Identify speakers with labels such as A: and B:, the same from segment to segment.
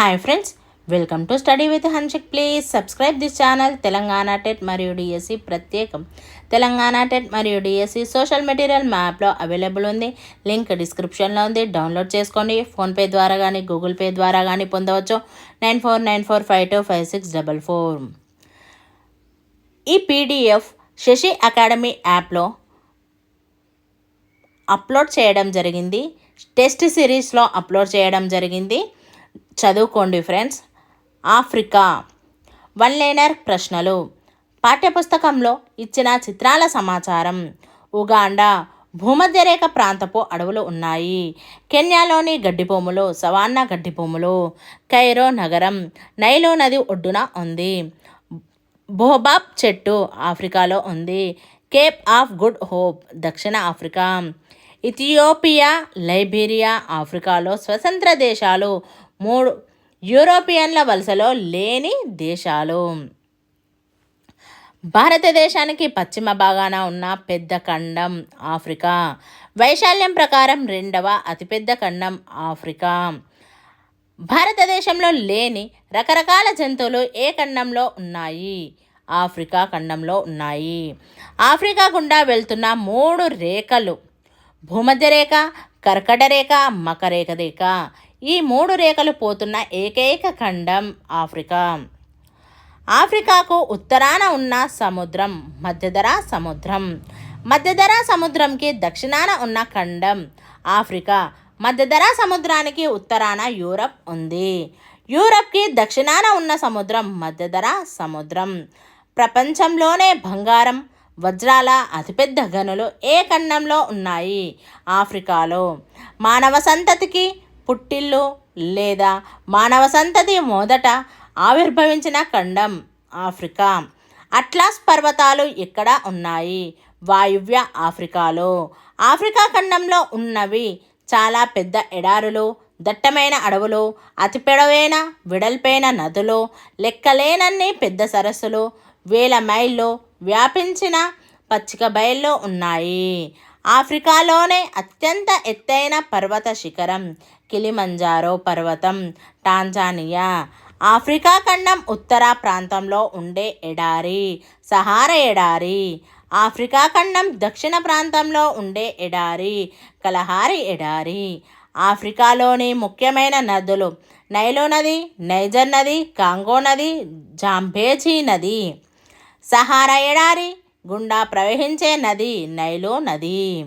A: Hi friends welcome to study with Hanshik please subscribe this channel Telangana TET మరియు DSC ప్రత్యేకం Telangana TET మరియు DSC social material మ్యాప్లో available ఉంది link డిస్క్రిప్షన్లో ఉంది డౌన్లోడ్ చేసుకోండి ఫోన్పే ద్వారా కానీ గూగుల్ పే ద్వారా కానీ పొందవచ్చు nine four nine four five two five six double four ఈ పీడిఎఫ్ శశి అకాడమీ యాప్లో అప్లోడ్ చేయడం జరిగింది. టెస్ట్ సిరీస్లో అప్లోడ్ చేయడం జరిగింది. చదువుకోండి ఫ్రెండ్స్. ఆఫ్రికా. వన్ లైనర్ ప్రశ్నలు. పాఠ్యపుస్తకంలో ఇచ్చిన చిత్రాల సమాచారం. ఉగాండా భూమధ్యరేఖ ప్రాంతపు అడవులు ఉన్నాయి. కెన్యాలోని గడ్డిభూములు సవాన్నా గడ్డిభూములు కైరో నగరం నైలో నది ఒడ్డున ఉంది. బోబాబ్ చెట్టు ఆఫ్రికాలో ఉంది. కేప్ ఆఫ్ గుడ్ హోప్ దక్షిణ ఆఫ్రికా. ఇథియోపియా లైబీరియా ఆఫ్రికాలో స్వతంత్ర దేశాలు మూడు యూరోపియన్ల వలసలో లేని దేశాలు. భారతదేశానికి పశ్చిమ భాగాన ఉన్న పెద్ద ఖండం ఆఫ్రికా. వైశాల్యం ప్రకారం రెండవ అతిపెద్ద ఖండం ఆఫ్రికా. భారతదేశంలో లేని రకరకాల జంతువులు ఏ ఖండంలో ఉన్నాయి? ఆఫ్రికా ఖండంలో ఉన్నాయి. ఆఫ్రికా గుండా వెళ్తున్న మూడు రేఖలు. భూమధ్య రేఖ కర్కట రేఖ మకరేఖ రేఖ. ఈ మూడు రేఖలు పోతున్న ఏకైక ఖండం ఆఫ్రికా. ఆఫ్రికాకు ఉత్తరాన ఉన్న సముద్రం మధ్యధరా సముద్రం. మధ్యధరా సముద్రంకి దక్షిణాన ఉన్న ఖండం ఆఫ్రికా. మధ్యధరా సముద్రానికి ఉత్తరాన యూరప్ ఉంది. యూరప్కి దక్షిణాన ఉన్న సముద్రం మధ్యధరా సముద్రం. ప్రపంచంలోనే బంగారం వజ్రాల అతిపెద్ద గనులు ఏ ఖండంలో ఉన్నాయి? ఆఫ్రికాలో. మానవ సంతతికి పుట్టిల్లు లేదా మానవ సంతతి మొదట ఆవిర్భవించిన ఖండం ఆఫ్రికా. అట్లాస్ పర్వతాలు ఇక్కడ ఉన్నాయి. వాయువ్య ఆఫ్రికాలో. ఆఫ్రికా ఖండంలో ఉన్నవి చాలా పెద్ద ఎడారులు దట్టమైన అడవులు అతి విడల్పైన నదులు లెక్కలేనన్ని పెద్ద సరస్సులు వేల మైళ్ళు వ్యాపించిన పచ్చిక బయళ్ళు ఉన్నాయి. ఆఫ్రికాలోనే అత్యంత ఎత్తైన పర్వత శిఖరం కిలిమంజారో పర్వతం. టాంజానియా ఆఫ్రికా ఖండం ఉత్తర ప్రాంతంలో ఉండే ఎడారి సహార ఎడారి. ఆఫ్రికా ఖండం దక్షిణ ప్రాంతంలో ఉండే ఎడారి కలహారి ఎడారి. ఆఫ్రికాలోని ముఖ్యమైన నదులు నైలో నది నైజర్ నది కాంగో నది జాంబేజీ నది. సహారా ఎడారి గుండా ప్రవహించే నది నైలో నది.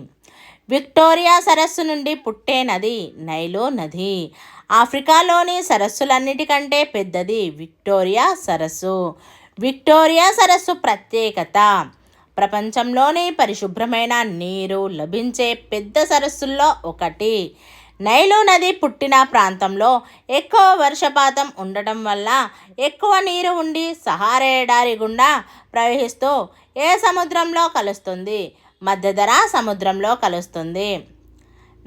A: విక్టోరియా సరస్సు నుండి పుట్టే నది నైలో నది. ఆఫ్రికాలోని సరస్సులన్నిటికంటే పెద్దది విక్టోరియా సరస్సు. విక్టోరియా సరస్సు ప్రత్యేకత. ప్రపంచంలోని పరిశుభ్రమైన నీరు లభించే పెద్ద సరస్సుల్లో ఒకటి. నైలు నది పుట్టిన ప్రాంతంలో ఎక్కువ వర్షపాతం ఉండటం వల్ల ఎక్కువ నీరు ఉండి సహారా ఎడారి గుండా ప్రవహిస్తూ ఏ సముద్రంలో కలుస్తుంది? మధ్యధరా సముద్రంలో కలుస్తుంది.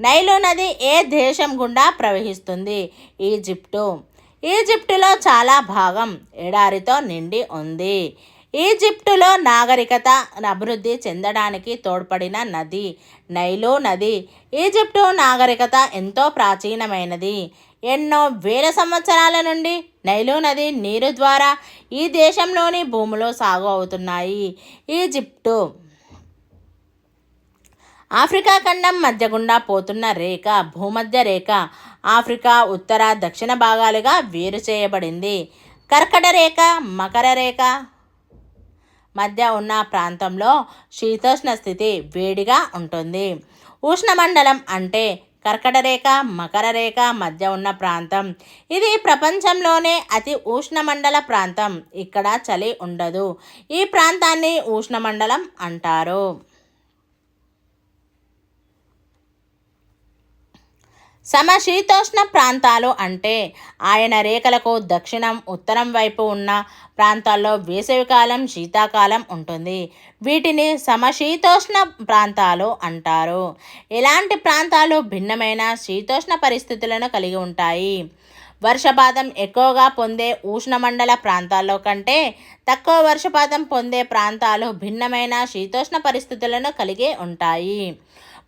A: నైలు నది ఏ దేశం గుండా ప్రవహిస్తుంది? ఈజిప్టు. ఈజిప్టులో చాలా భాగం ఎడారితో నిండి ఉంది. ఈజిప్టులో నాగరికత అభివృద్ధి చెందడానికి తోడ్పడిన నది నైలు నది. ఈజిప్టు నాగరికత ఎంతో ప్రాచీనమైనది. ఎన్నో వేల సంవత్సరాల నుండి నైలు నది నీరు ద్వారా ఈ దేశంలోని భూములు సాగు అవుతున్నాయి. ఈజిప్టు ఆఫ్రికా ఖండం మధ్య గుండా పోతున్న రేఖ భూమధ్య రేఖ ఆఫ్రికా ఉత్తర దక్షిణ భాగాలుగా వేరు చేయబడింది. కర్కట రేఖ మకర రేఖ మధ్య ఉన్న ప్రాంతంలో శీతోష్ణ స్థితి వేడిగా ఉంటుంది. ఉష్ణమండలం అంటే కర్కట రేఖ మకర రేఖ మధ్య ఉన్న ప్రాంతం. ఇది ప్రపంచంలోనే అతి ఉష్ణమండల ప్రాంతం. ఇక్కడ చలి ఉండదు. ఈ ప్రాంతాన్ని ఉష్ణమండలం అంటారు. సమశీతోష్ణ ప్రాంతాలు అంటే ఆయన రేఖలకు దక్షిణం ఉత్తరం వైపు ఉన్న ప్రాంతాల్లో వేసవికాలం శీతాకాలం ఉంటుంది. వీటిని సమశీతోష్ణ ప్రాంతాలు అంటారు. ఇలాంటి ప్రాంతాలు భిన్నమైన శీతోష్ణ పరిస్థితులను కలిగి ఉంటాయి? వర్షపాతం ఎక్కువగా పొందే ఉష్ణమండల ప్రాంతాల్లో కంటే తక్కువ వర్షపాతం పొందే ప్రాంతాలు భిన్నమైన శీతోష్ణ పరిస్థితులను కలిగి ఉంటాయి.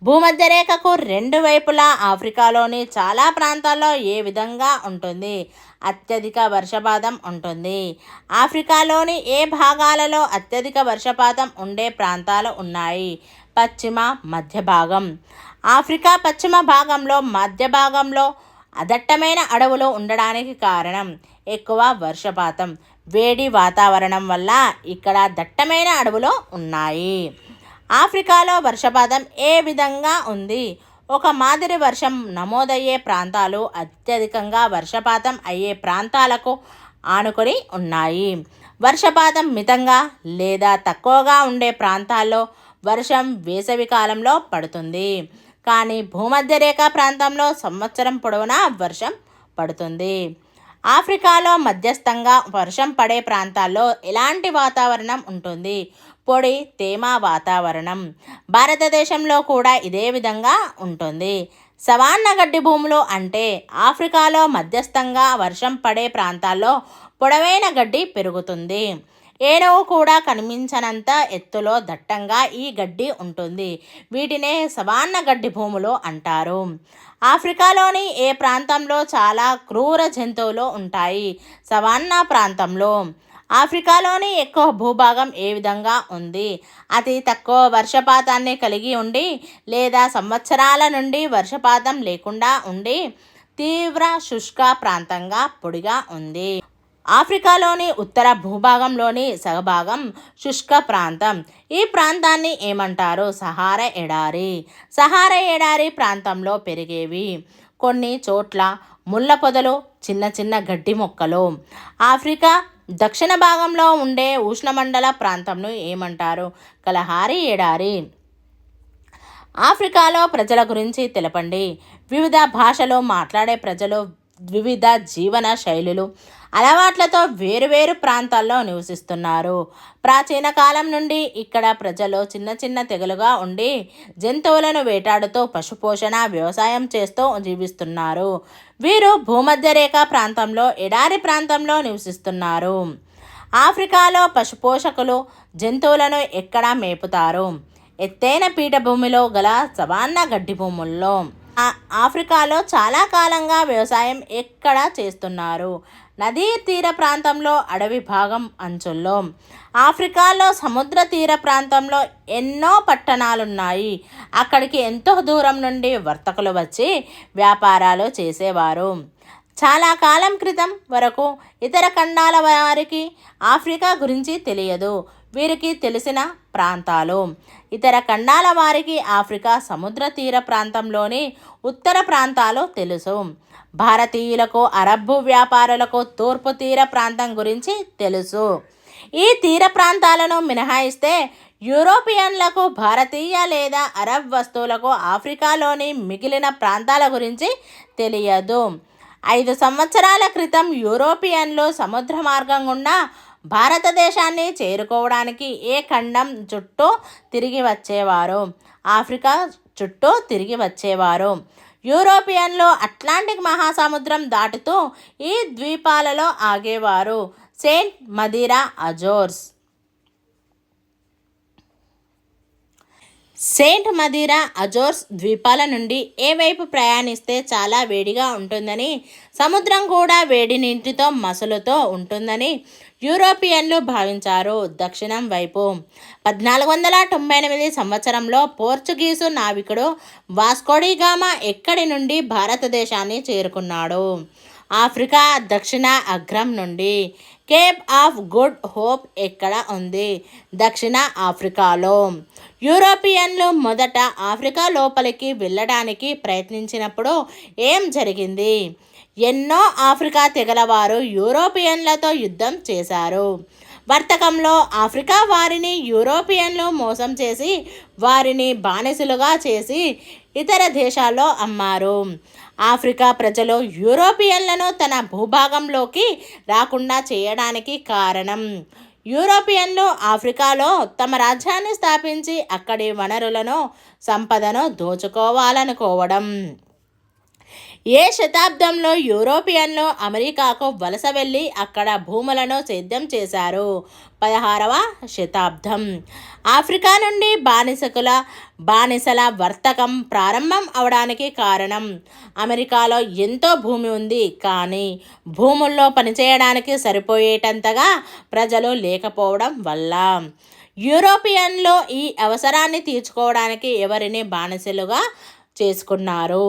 A: భూమధ్యరేఖకు రెండు వైపులా ఆఫ్రికాలోని చాలా ప్రాంతాల్లో ఏ విధంగా ఉంటుంది? అత్యధిక వర్షపాతం ఉంటుంది. ఆఫ్రికాలోని ఏ భాగాలలో అత్యధిక వర్షపాతం ఉండే ప్రాంతాలు ఉన్నాయి? పశ్చిమ మధ్య భాగం. ఆఫ్రికా పశ్చిమ భాగంలో మధ్య భాగంలో అదట్టమైన అడవులు ఉండడానికి కారణం ఎక్కువ వర్షపాతం. వేడి వాతావరణం వల్ల ఇక్కడ దట్టమైన అడవులు ఉన్నాయి. ఆఫ్రికాలో వర్షపాతం ఏ విధంగా ఉంది? ఒక మాదిరి వర్షం నమోదయ్యే ప్రాంతాలు అత్యధికంగా వర్షపాతం అయ్యే ప్రాంతాలకు ఆనుకొని ఉన్నాయి. వర్షపాతం మితంగా లేదా తక్కువగా ఉండే ప్రాంతాల్లో వర్షం వేసవి కాలంలో పడుతుంది. కానీ భూమధ్యరేఖ ప్రాంతంలో సంవత్సరం పొడవునా వర్షం పడుతుంది. ఆఫ్రికాలో మధ్యస్థంగా వర్షం పడే ప్రాంతాల్లో ఎలాంటి వాతావరణం ఉంటుంది? పొడి తేమ వాతావరణం. భారతదేశంలో కూడా ఇదే విధంగా ఉంటుంది. సవాన్న గడ్డి భూములు అంటే ఆఫ్రికాలో మధ్యస్థంగా వర్షం పడే ప్రాంతాల్లో పొడవైన గడ్డి పెరుగుతుంది. ఏనుగు కూడా కనిపించనంత ఎత్తులో దట్టంగా ఈ గడ్డి ఉంటుంది. వీటినే సవాన్న గడ్డి భూములు అంటారు. ఆఫ్రికాలోని ఏ ప్రాంతంలో చాలా క్రూర జంతువులు ఉంటాయి? సవాన్నా ప్రాంతంలో ఆఫ్రికాలోని ఎక్కువ భూభాగం ఏ విధంగా ఉంది? అతి తక్కువ వర్షపాతాన్ని కలిగి ఉండి లేదా సంవత్సరాల నుండి వర్షపాతం లేకుండా ఉండి తీవ్ర శుష్క ప్రాంతంగా పొడిగా ఉంది. ఆఫ్రికాలోని ఉత్తర భూభాగంలోని సగభాగం శుష్క ప్రాంతం. ఈ ప్రాంతాన్ని ఏమంటారు? సహార ఎడారి. సహార ఎడారి ప్రాంతంలో పెరిగేవి కొన్ని చోట్ల ముళ్ళ పొదలు చిన్న చిన్న గడ్డి మొక్కలు. ఆఫ్రికా దక్షిణ భాగంలో ఉండే ఉష్ణమండల ప్రాంతంను ఏమంటారు? కలహారి ఎడారి. ఆఫ్రికాలో ప్రజల గురించి తెలపండి. వివిధ భాషలో మాట్లాడే ప్రజలు వివిధ జీవన శైలులు అలవాట్లతో వేరువేరు ప్రాంతాల్లో నివసిస్తున్నారు. ప్రాచీన కాలం నుండి ఇక్కడ ప్రజలు చిన్న చిన్న తెగలుగా ఉండి జంతువులను వేటాడుతూ పశుపోషణ వ్యవసాయం చేస్తూ జీవిస్తున్నారు. వీరు భూమధ్యరేఖ ప్రాంతంలో ఎడారి ప్రాంతంలో నివసిస్తున్నారు. ఆఫ్రికాలో పశుపోషకులు జంతువులను ఎక్కడ మేపుతారు. ఎత్తైన పీఠభూమిలో గల సవాన్న గడ్డి భూముల్లో ఆఫ్రికాలో చాలా కాలంగా వ్యవసాయం ఎక్కడ చేస్తున్నారు. నదీ తీర ప్రాంతంలో అడవి భాగం అంచుల్లో. ఆఫ్రికాలో సముద్ర తీర ప్రాంతంలో ఎన్నో పట్టణాలున్నాయి. అక్కడికి ఎంతో దూరం నుండి వర్తకులు వచ్చి వ్యాపారాలు చేసేవారు. చాలా కాలం క్రితం వరకు ఇతర ఖండాల వారికి ఆఫ్రికా గురించి తెలియదు. వీరికి తెలిసిన ప్రాంతాలు. ఇతర ఖండాల వారికి ఆఫ్రికా సముద్ర తీర ప్రాంతంలోని ఉత్తర ప్రాంతాలు తెలుసు. భారతీయులకు అరబ్బు వ్యాపారులకు తూర్పు తీర ప్రాంతం గురించి తెలుసు. ఈ తీర ప్రాంతాలను మినహాయిస్తే యూరోపియన్లకు భారతీయ లేదా అరబ్ వస్తువులకు ఆఫ్రికాలోని మిగిలిన ప్రాంతాల గురించి తెలియదు. ఐదు సంవత్సరాల క్రితం యూరోపియన్లు సముద్ర మార్గం గుండా భారతదేశాన్ని చేరుకోవడానికి ఏ ఖండం చుట్టూ తిరిగి వచ్చేవారు? ఆఫ్రికా చుట్టూ తిరిగి వచ్చేవారు. యూరోపియన్లు అట్లాంటిక్ మహాసముద్రం దాటుతూ ఈ ద్వీపాలలో ఆగేవారు. Saint Madeira Azores. Saint Madeira Azores ద్వీపాల నుండి ఏ వైపు ప్రయాణిస్తే చాలా వేడిగా ఉంటుందని సముద్రం కూడా వేడి నీటితో మసలుతో ఉంటుందని యూరోపియన్లు భావించారు. దక్షిణం వైపు పద్నాలుగు వందల తొంభై ఎనిమిది సంవత్సరంలో పోర్చుగీసు నావికుడు వాస్కోడిగామా ఎక్కడి నుండి భారతదేశాన్ని చేరుకున్నాడు? ఆఫ్రికా దక్షిణ అగ్రం నుండి కేప్ ఆఫ్ గుడ్ హోప్ ఎక్కడ ఉంది? దక్షిణ ఆఫ్రికాలో. యూరోపియన్లు మొదట ఆఫ్రికా లోపలికి వెళ్ళడానికి ప్రయత్నించినప్పుడు ఏం జరిగింది? ఎన్నో ఆఫ్రికా తెగలవారు యూరోపియన్లతో యుద్ధం చేశారు. వర్తకంలో ఆఫ్రికా వారిని యూరోపియన్లు మోసం చేసి వారిని బానిసలుగా చేసి ఇతర దేశాల్లో అమ్మారు. ఆఫ్రికా ప్రజలు యూరోపియన్లను తన భూభాగంలోకి రాకుండా చేయడానికి కారణం. యూరోపియన్లు ఆఫ్రికాలో తమ రాజ్యాన్ని స్థాపించి అక్కడి వనరులను సంపదను దోచుకోవాలనుకోవడం. ఏ శతాబ్దంలో యూరోపియన్లు అమెరికాకు వలస వెళ్ళి అక్కడ భూములను సేద్యం చేశారు? పదహారవ శతాబ్దం. ఆఫ్రికా నుండి బానిసకుల బానిసల వర్తకం ప్రారంభం అవడానికి కారణం. అమెరికాలో ఎంతో భూమి ఉంది కానీ భూముల్లో పనిచేయడానికి సరిపోయేటంతగా ప్రజలు లేకపోవడం వల్ల. యూరోపియన్లు ఈ అవసరాన్ని తీర్చుకోవడానికి ఎవరిని బానిసలుగా చేసుకున్నారు?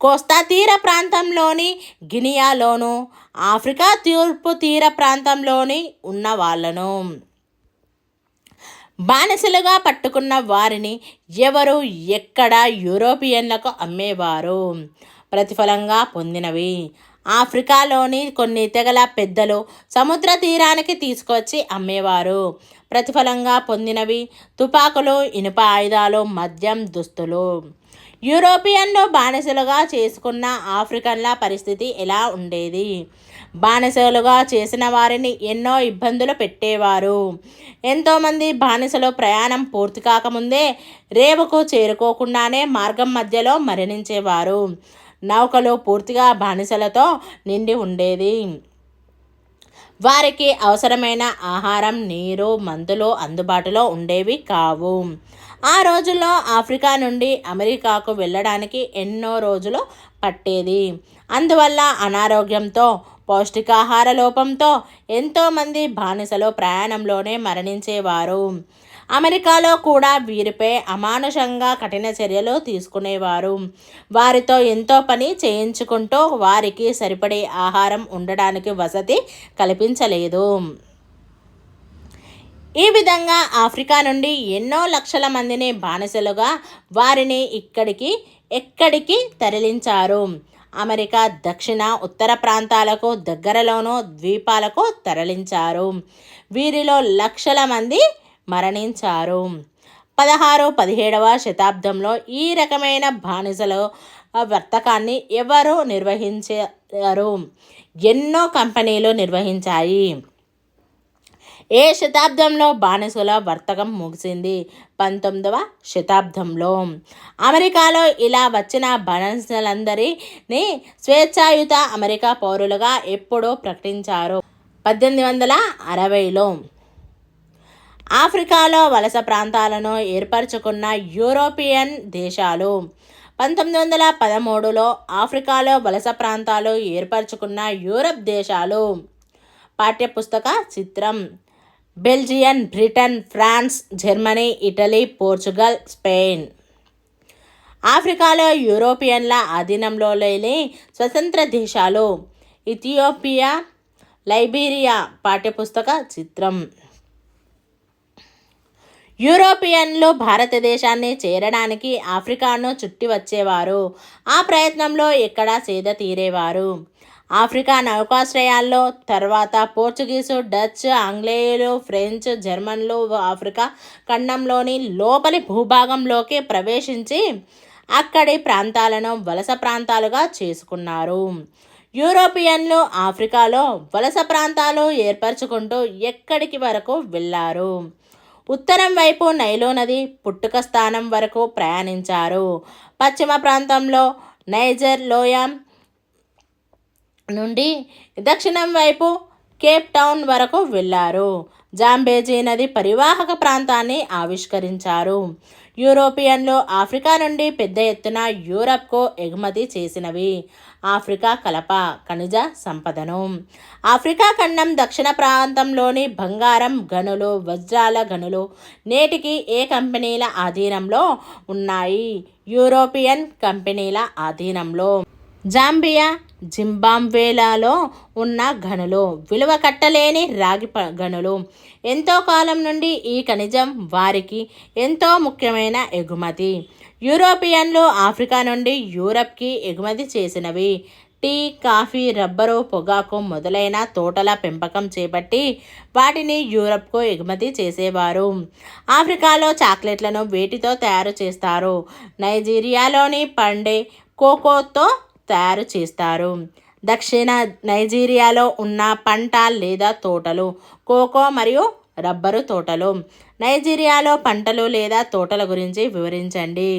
A: కోస్తా తీర ప్రాంతంలోని గినియాలోను ఆఫ్రికా తూర్పు తీర ప్రాంతంలోని ఉన్న వాళ్ళను. బానిసలుగా పట్టుకున్న వారిని ఎవరు ఎక్కడ యూరోపియన్లకు అమ్మేవారు? ప్రతిఫలంగా పొందినవి. ఆఫ్రికాలోని కొన్ని తెగల పెద్దలు సముద్ర తీరానికి తీసుకొచ్చి అమ్మేవారు. ప్రతిఫలంగా పొందినవి తుపాకులు ఇనుప ఆయుధాలు మద్యం దుస్తులు. యూరోపియన్లు బానిసలుగా చేసుకున్న ఆఫ్రికన్ల పరిస్థితి ఎలా ఉండేది? బానిసలుగా చేసిన వారిని ఎన్నో ఇబ్బందులు పెట్టేవారు. ఎంతోమంది బానిసలు ప్రయాణం పూర్తి కాకముందే రేవుకు చేరుకోకుండానే మార్గం మధ్యలో మరణించేవారు. నౌకలు పూర్తిగా బానిసలతో నిండి ఉండేది. వారికి అవసరమైన ఆహారం నీరు మందులు అందుబాటులో ఉండేవి కావు. ఆ రోజుల్లో ఆఫ్రికా నుండి అమెరికాకు వెళ్ళడానికి ఎన్నో రోజులు పట్టేది. అందువల్ల అనారోగ్యంతో పౌష్టికాహార లోపంతో ఎంతోమంది బానిసలు ప్రయాణంలోనే మరణించేవారు. అమెరికాలో కూడా వీరిపై అమానుషంగా కఠిన చర్యలు తీసుకునేవారు. వారితో ఎంతో పని చేయించుకుంటూ వారికి సరిపడే ఆహారం ఉండడానికి వసతి కల్పించలేదు. ఈ విధంగా ఆఫ్రికా నుండి ఎన్నో లక్షల మందిని బానిసలుగా వారిని ఇక్కడికి ఎక్కడికి తరలించారు. అమెరికా దక్షిణ ఉత్తర ప్రాంతాలకు దగ్గరలోనూ ద్వీపాలకు తరలించారు. వీరిలో లక్షల మంది మరణించారు. పదహారు పదిహేడవ శతాబ్దంలో ఈ రకమైన బానిసలు వర్తకాన్ని ఎవరు నిర్వహించారు? ఎన్నో కంపెనీలు నిర్వహించాయి. ఏ శతాబ్దంలో బానిసల వర్తకం ముగిసింది? పంతొమ్మిదవ శతాబ్దంలో. అమెరికాలో ఇలా వచ్చిన బానిసలందరినీ స్వేచ్ఛాయుత అమెరికా పౌరులుగా ఎప్పుడో ప్రకటించారు. పద్దెనిమిది వందల అరవైలో ఆఫ్రికాలో వలస ప్రాంతాలను ఏర్పరచుకున్న యూరోపియన్ దేశాలు. పంతొమ్మిది వందల పదమూడులో ఆఫ్రికాలో వలస ప్రాంతాలు ఏర్పరచుకున్న యూరప్ దేశాలు. పాఠ్యపుస్తక చిత్రం Belgian Britain France Germany Italy Portugal Spain. ఆఫ్రికాలో యూరోపియన్ల ఆధీనంలో లేని స్వతంత్ర దేశాలు ఇథియోపియా లైబీరియా పాఠ్యపుస్తక చిత్రం. యూరోపియన్లు భారతదేశాన్ని చేరడానికి ఆఫ్రికాను చుట్టి వచ్చేవారు ఆ ప్రయత్నంలో ఎక్కడా సేద తీరేవారు ఆఫ్రికా నౌకాశ్రయాల్లో తర్వాత పోర్చుగీసు డచ్ ఆంగ్లేయులు ఫ్రెంచ్ జర్మన్లు ఆఫ్రికా ఖండంలోని లోపలి భూభాగంలోకి ప్రవేశించి అక్కడి ప్రాంతాలను వలస ప్రాంతాలుగా చేసుకున్నారు. యూరోపియన్లు ఆఫ్రికాలో వలస ప్రాంతాలు ఏర్పరచుకుంటూ ఎక్కడికి వరకు వెళ్ళారు? ఉత్తరం వైపు నైలో నది పుట్టుక స్థానం వరకు ప్రయాణించారు. పశ్చిమ ప్రాంతంలో నైజర్ లోయ నుండి దక్షిణం వైపు కేప్ టౌన్ వరకు వెళ్ళారు. జాంబేజీ నది పరివాహక ప్రాంతాన్ని ఆవిష్కరించారు. యూరోపియన్లు ఆఫ్రికా నుండి పెద్ద ఎత్తున యూరప్కు ఎగుమతి చేసినవి. ఆఫ్రికా కలప ఖనిజ సంపదను. ఆఫ్రికా ఖండం దక్షిణ ప్రాంతంలోని బంగారం గనులు వజ్రాల గనులు నేటికి ఏ కంపెనీల ఆధీనంలో ఉన్నాయి? యూరోపియన్ కంపెనీల ఆధీనంలో. జాంబియా జింబాబ్వేలాలో ఉన్న గనులు. విలువ కట్టలేని రాగి గనులు. ఎంతో కాలం నుండి ఈ ఖనిజం వారికి ఎంతో ముఖ్యమైన ఎగుమతి. యూరోపియన్లు ఆఫ్రికా నుండి యూరప్కి ఎగుమతి చేసినవి. టీ కాఫీ రబ్బరు పొగాకు మొదలైన తోటల పెంపకం చేపట్టి వాటిని యూరప్కు ఎగుమతి చేసేవారు. ఆఫ్రికాలో చాక్లెట్లను వేటితో తయారు చేస్తారు. నైజీరియాలోని పండే కోకోతో తయారు చేస్తారు. దక్షిణ నైజీరియాలో ఉన్న పంట లేదా తోటలు కోకో మరియు రబ్బరు తోటలు. నైజీరియాలో పంటలు లేదా తోటల గురించి వివరించండి.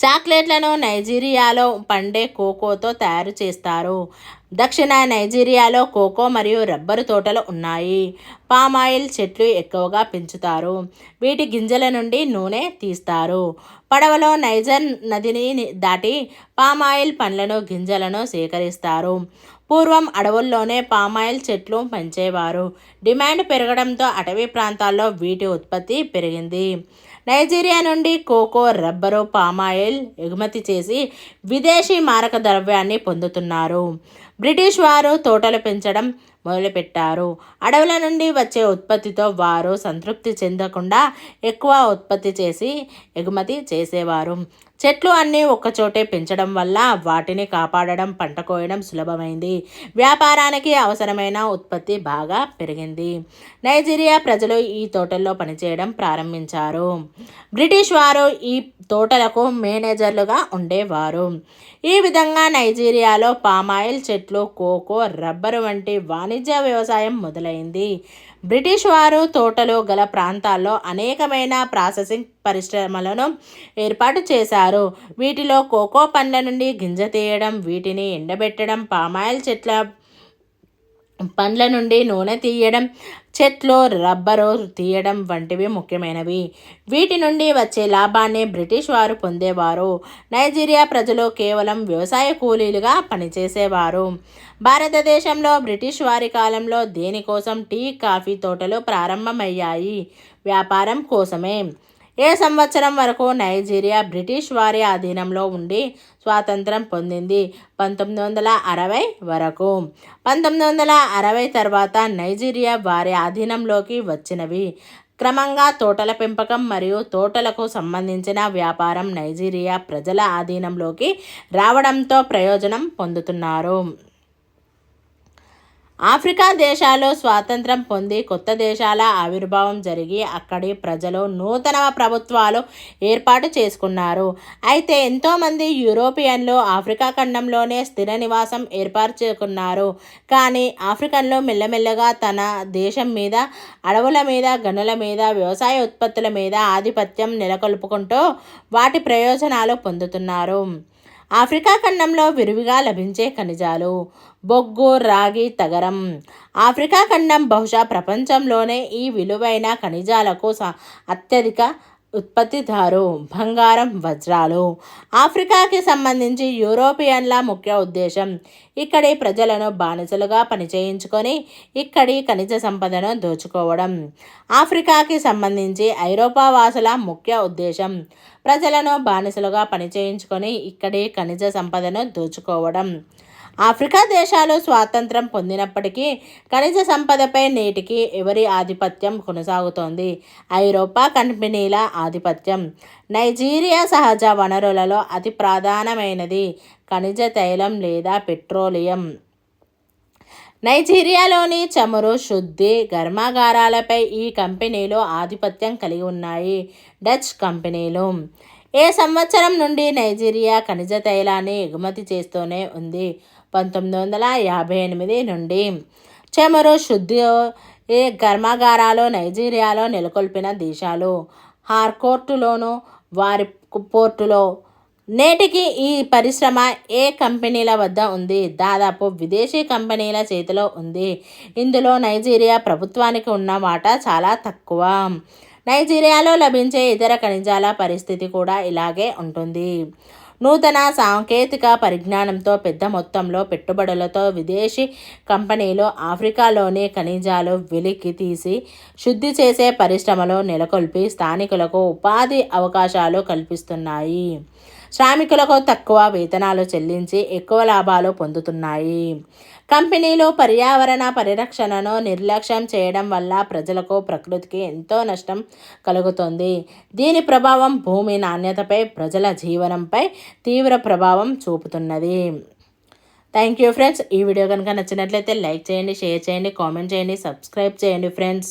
A: చాక్లెట్లను నైజీరియాలో పండే కోకోతో తయారు చేస్తారు. దక్షిణ నైజీరియాలో కోకో మరియు రబ్బరు తోటలు ఉన్నాయి. పామాయిల్ చెట్లు ఎక్కువగా పెంచుతారు. వీటి గింజల నుండి నూనె తీస్తారు. పడవలో నైజర్ నదిని దాటి పామాయిల్ పండ్లను గింజలను సేకరిస్తారు. పూర్వం అడవుల్లోనే పామాయిల్ చెట్లు పెంచేవారు. డిమాండ్ పెరగడంతో అటవీ ప్రాంతాల్లో వీటి ఉత్పత్తి పెరిగింది. నైజీరియా నుండి కోకో రబ్బరు పామాయిల్ ఎగుమతి చేసి విదేశీ మారక ద్రవ్యాన్ని పొందుతున్నారు. బ్రిటిష్ వారు తోటలు పెంచడం మొదలుపెట్టారు. అడవుల నుండి వచ్చే ఉత్పత్తితో వారు సంతృప్తి చెందకుండా ఎక్కువ ఉత్పత్తి చేసి ఎగుమతి చేసేవారు. చెట్లు అన్నీ ఒక్కచోటే పెంచడం వల్ల వాటిని కాపాడడం పంట కోయడం సులభమైంది. వ్యాపారానికి అవసరమైన ఉత్పత్తి బాగా పెరిగింది. నైజీరియా ప్రజలు ఈ తోటల్లో పనిచేయడం ప్రారంభించారు. బ్రిటిష్ వారు ఈ తోటలకు మేనేజర్లుగా ఉండేవారు. ఈ విధంగా నైజీరియాలో పామాయిల్ చెట్లు కోకో రబ్బరు వంటి వాణిజ్య వ్యవసాయం మొదలైంది. బ్రిటిష్ వారు తోటలో గల ప్రాంతాల్లో అనేకమైన ప్రాసెసింగ్ పరిశ్రమలను ఏర్పాటు చేశారు. వీటిలో కోకో పండ్ల నుండి గింజ తీయడం వీటిని ఎండబెట్టడం పామాయిల్ చెట్ల పండ్ల నుండి నూనె తీయడం చెట్లు రబ్బరు తీయడం వంటివి ముఖ్యమైనవి. వీటి నుండి వచ్చే లాభాన్ని బ్రిటిష్ వారు పొందేవారు. నైజీరియా ప్రజలు కేవలం వ్యవసాయ కూలీలుగా పనిచేసేవారు. భారతదేశంలో బ్రిటిష్ వారి కాలంలో దేనికోసం టీ కాఫీ తోటలు ప్రారంభమయ్యాయి? వ్యాపారం కోసమే. ఏ సంవత్సరం వరకు నైజీరియా బ్రిటిష్ వారి అధీనంలో ఉండి స్వాతంత్రం పొందింది? పంతొమ్మిది వందల అరవై వరకు. పంతొమ్మిది వందల అరవై తర్వాత నైజీరియా వారి అధీనంలోకి వచ్చినవి. క్రమంగా తోటల పెంపకం మరియు తోటలకు సంబంధించిన వ్యాపారం నైజీరియా ప్రజల ఆధీనంలోకి రావడంతో ప్రయోజనం పొందుతున్నారు. ఆఫ్రికా దేశాలు స్వాతంత్రం పొంది కొత్త దేశాల ఆవిర్భావం జరిగి అక్కడి ప్రజలు నూతన ప్రభుత్వాలు ఏర్పాటు చేసుకున్నారు. అయితే ఎంతోమంది యూరోపియన్లు ఆఫ్రికా ఖండంలోనే స్థిర నివాసం ఏర్పాటు చేసుకున్నారు. కానీ ఆఫ్రికన్లు మెల్లమెల్లగా తన దేశం మీద అడవుల మీద గనుల మీద వ్యవసాయ ఉత్పత్తుల మీద ఆధిపత్యం నెలకొల్పుకుంటూ వాటి ప్రయోజనాలు పొందుతున్నారు. ఆఫ్రికా ఖండంలో విరివిగా లభించే ఖనిజాలు బొగ్గు రాగి తగరం. ఆఫ్రికా ఖండం బహుశా ప్రపంచంలోనే ఈ విలువైన ఖనిజాలకు అత్యధిక ఉత్పత్తిదారు బంగారం వజ్రాలు. ఆఫ్రికాకి సంబంధించి యూరోపియన్ల ముఖ్య ఉద్దేశం ఇక్కడి ప్రజలను బానిసలుగా పనిచేయించుకొని ఇక్కడి ఖనిజ సంపదను దోచుకోవడం. ఆఫ్రికాకి సంబంధించి ఐరోపా వాసుల ముఖ్య ఉద్దేశం ప్రజలను బానిసలుగా పనిచేయించుకొని ఇక్కడి ఖనిజ సంపదను దోచుకోవడం. ఆఫ్రికా దేశాలు స్వాతంత్రం పొందినప్పటికీ ఖనిజ సంపదపై నేటికి ఎవరి ఆధిపత్యం కొనసాగుతోంది? ఐరోపా కంపెనీల ఆధిపత్యం. నైజీరియా సహజ వనరులలో అతి ప్రధానమైనది ఖనిజ తైలం లేదా పెట్రోలియం. నైజీరియాలోని చమురు శుద్ధి కర్మాగారాలపై ఈ కంపెనీలు ఆధిపత్యం కలిగి ఉన్నాయి. డచ్ కంపెనీలు. ఏ సంవత్సరం నుండి నైజీరియా ఖనిజ తైలాన్ని ఎగుమతి చేస్తూనే ఉంది. పంతొమ్మిది వందల యాభై ఎనిమిది నుండి చమురు శుద్ధి ఏ కర్మాగారాలు నైజీరియాలో నెలకొల్పిన దేశాలు. హార్కోర్టులోను వారి పోర్టులో నేటికి ఈ పరిశ్రమ ఏ కంపెనీల వద్ద ఉంది? దాదాపు విదేశీ కంపెనీల చేతిలో ఉంది. ఇందులో నైజీరియా ప్రభుత్వానికి ఉన్న వాటా చాలా తక్కువ. నైజీరియాలో లభించే ఇతర ఖనిజాల పరిస్థితి కూడా ఇలాగే ఉంటుంది. నూతన సాంకేతిక పరిజ్ఞానంతో పెద్ద మొత్తంలో పెట్టుబడులతో విదేశీ కంపెనీలు ఆఫ్రికాలోని ఖనిజాలు వెలికి తీసి శుద్ధి చేసే పరిశ్రమలో నెలకొల్పి స్థానికులకు ఉపాధి అవకాశాలు కల్పిస్తున్నాయి. శ్రామికులకు తక్కువ వేతనాలు చెల్లించి ఎక్కువ లాభాలు పొందుతున్నాయి. కంపెనీలు పర్యావరణ పరిరక్షణను నిర్లక్ష్యం చేయడం వల్ల ప్రజలకు ప్రకృతికి ఎంతో నష్టం కలుగుతుంది. దీని ప్రభావం భూమి నాణ్యతపై ప్రజల జీవనంపై తీవ్ర ప్రభావం చూపుతున్నది. థ్యాంక్ యూ ఫ్రెండ్స్ ఈ వీడియో కనుక నచ్చినట్లయితే లైక్ చేయండి షేర్ చేయండి కామెంట్ చేయండి సబ్స్క్రైబ్ చేయండి ఫ్రెండ్స్